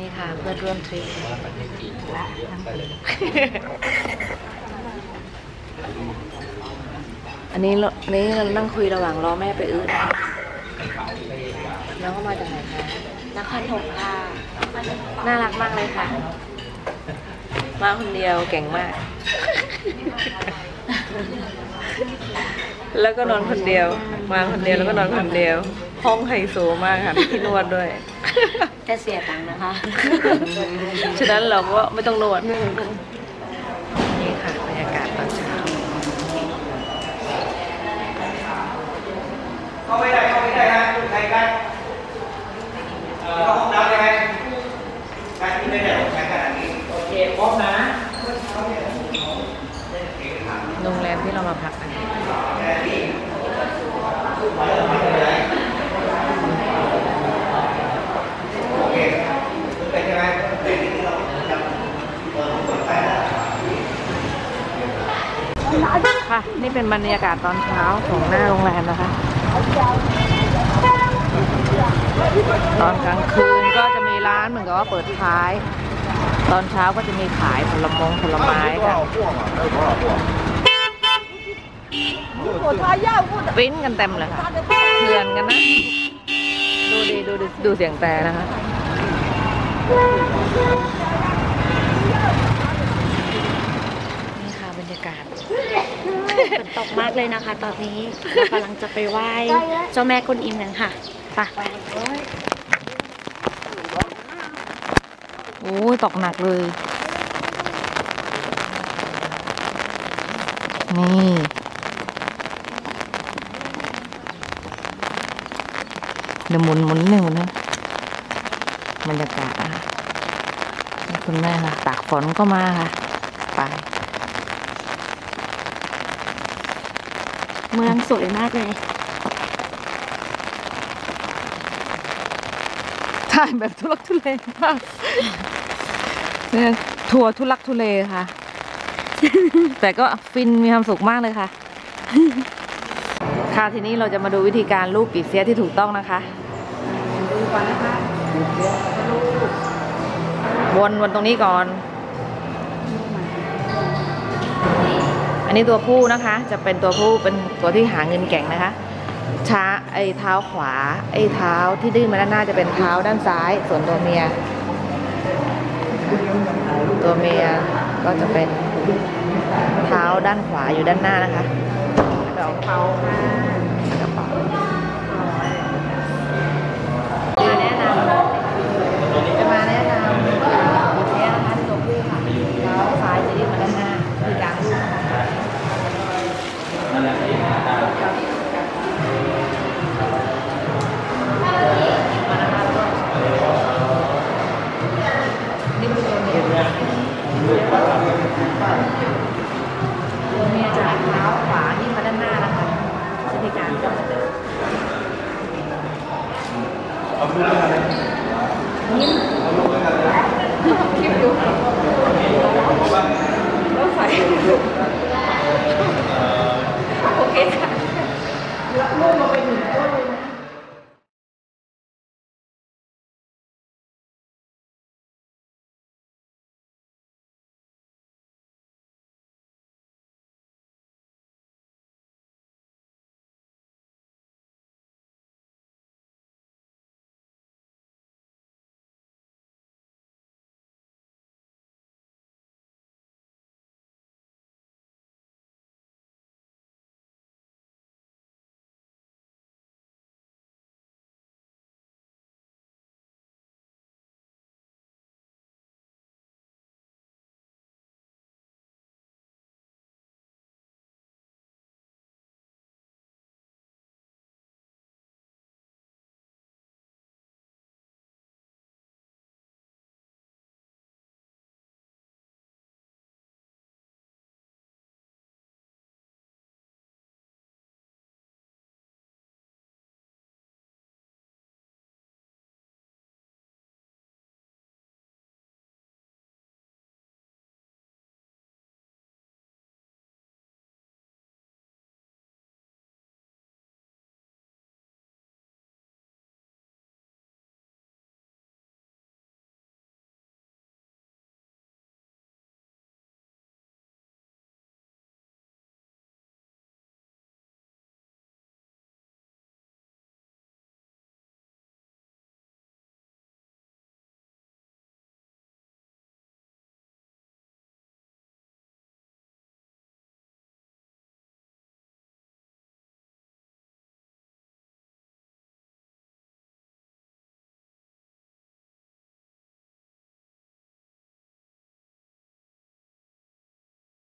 นี่ค่ะเพื่อนร่วมทริปอันนี้เราอันนี้เรานั่งคุยระหว่างรอแม่ไปอื้อน้องเขามาจากไหนคะนครถมค่ะน่ารักมากเลยค่ะ มาคนเดียวเก่งมาก แล้วก็นอนคนเดียว มาคนเดียวแล้วก็นอนคนเดียว ห้องไฮโซมากค่ะมีที่นวดด้วย แต่เสียตังค์นะคะ ฉะนั้นเราก็ไม่ต้องนวด นี่ค่ะบรรยากาศตอนเช้าเข้าไม่ได้เข้าไม่ได้ฮะใครกันเอ่อเข้าห้องน้ำได้ไหมการที่ไม่ได้ใช้ขนาดนี้โอเคพร้อมนะโรงแรมที่เรามาพักกันโอเคเป็นใช่ไหมเป็นที่เราจะเปิดเปิดไฟแล้ว ค่ะ นี่เป็นบรรยากาศตอนเช้าของหน้าโรงแรมนะคะ ตอนกลางคืนก็จะมีร้านเหมือนกับว่าเปิดท้าย ตอนเช้าก็จะมีขายผลมงผลไม้ค่ะปิ้นกันเต็มเลยค่ะเถื่อนกันนะ ดูดีดูดูเสียงแต่นะคะ นี่ค่ะบรรยากาศ ฝนตกมากเลยนะคะ ตอนนี้เรากำลังจะไปไหว้เจ้าแม่กุนอิมกันค่ะไปโอ้ยตกหนักเลย นี่เดี๋ยวหมุนหมุนหนึ่งนะบรรยากาศอะคุณแม่ค่ะตากฝนก็มาค่ะ ไป เมืองสวยมากเลย ถ่ายแบบทุลักทุเลมากเนี่ยทัวร์ทุลักทุเลค่ะ แต่ก็ฟินมีความสุขมากเลยค่ะ ค่ะทีนี้เราจะมาดูวิธีการรูปปีเสียที่ถูกต้องนะคะ ดูก่อนนะคะวนวนตรงนี้ก่อน อันนี้ตัวผู้นะคะ จะเป็นตัวผู้เป็นตัวที่หาเงินเก่งนะคะ ช้าไอ้เท้าขวา ไอ้เท้าที่ดื้อมาด้านหน้าจะเป็นเท้าด้านซ้าย ส่วนตัวเมีย ตัวเมียก็จะเป็นเท้าด้านขวาอยู่ด้านหน้านะคะเอากระเป๋าค่ะ โอเคค่ะแล้วลูกมาเป็นหนึ่ง